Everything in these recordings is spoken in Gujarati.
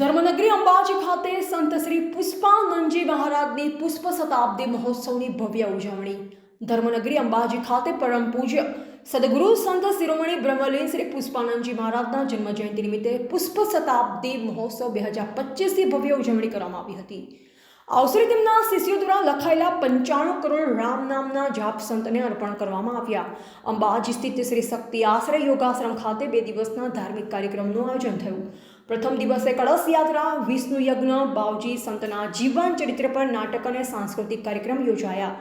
ધર્મનગરી અંબાજી ખાતે સંત શ્રી પુષ્પાનંદજી મહારાજની પુષ્પ શતાબ્દી મહોત્સવની ભવ્ય ઉજવણી. ધર્મનગરી અંબાજી ખાતે પરમ પૂજ્ય સદગુરુ સંત શિરોમણી બ્રહ્મલીન શ્રી પુષ્પાનંદજી મહારાજના જન્મ જયંતિ નિમિત્તે પુષ્પ શતાબ્દી મહોત્સવ બે હજાર પચીસની ભવ્ય ઉજવણી કરવામાં આવી હતી. અવસરે તેમના શિષ્યો દ્વારા લખાયેલા પંચાણું કરોડ રામ નામના જાપ સંતને અર્પણ કરવામાં આવ્યા. અંબાજી સ્થિત શ્રી શક્તિ આશ્રય યોગાશ્રમ ખાતે બે દિવસના ધાર્મિક કાર્યક્રમનું આયોજન થયું. પ્રથમ દિવસે કળશ યાત્રા, વિષ્ણુ યજ્ઞ, બાવજી સંતના જીવન ચરિત્ર પર નાટક અને સાંસ્કૃતિક કાર્યક્રમ યોજાયા.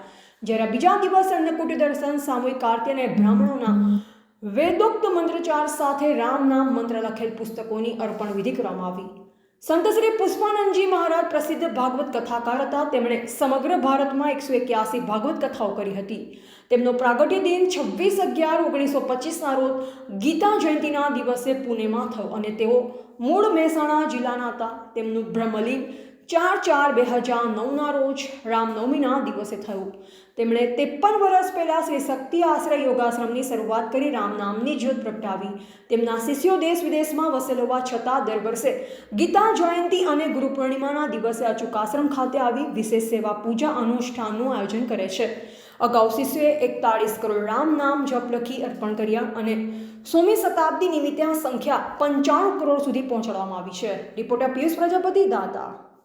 જ્યારે બીજા દિવસે અન્નકૂટ દર્શન, સામૂહિક આરતી અને બ્રાહ્મણોના વેદોક્ત મંત્રોચ્ચાર સાથે રામ નામ મંત્ર લખેલ પુસ્તકોની અર્પણ વિધિ કરવામાં આવી. સંત શ્રી પુષ્પાનંદજી મહારાજ પ્રસિદ્ધ ભાગવત કથાકાર હતા. તેમણે સમગ્ર ભારતમાં એકસો એક્યાસી ભાગવત કથાઓ કરી હતી. તેમનો પ્રાગટ્ય દિન છવ્વીસ અગિયાર ઓગણીસો પચીસના રોજ ગીતા જયંતિના દિવસે પુણેમાં થયો અને તેઓ મૂળ મહેસાણા જિલ્લાના હતા. તેમનું બ્રહ્મલીન ચાર ચાર બે હજાર નવના રોજ રામનવમીના દિવસે થયું. તેમણે ત્રેપન વર્ષ પહેલાં શ્રી શક્તિ આશ્રય યોગાશ્રમની શરૂઆત કરી રામ નામની જ્યોત પ્રગટાવી. તેમના શિષ્યો દેશ વિદેશમાં વસેલો હોવા છતાં દર વર્ષે ગીતા જયંતિ અને ગુરુ પૂર્ણિમાના દિવસે અચૂક આશ્રમ ખાતે આવી વિશેષ સેવા, પૂજા, અનુષ્ઠાનનું આયોજન કરે છે. અગાઉ શિષ્યોએ એકતાળીસ કરોડ રામ નામ જપ લખી અર્પણ કર્યા અને સોમી શતાબ્દી નિમિત્તે આ સંખ્યા પંચાણું કરોડ સુધી પહોંચાડવામાં આવી છે. રિપોર્ટર પિયુષ પ્રજાપતિ દાતા.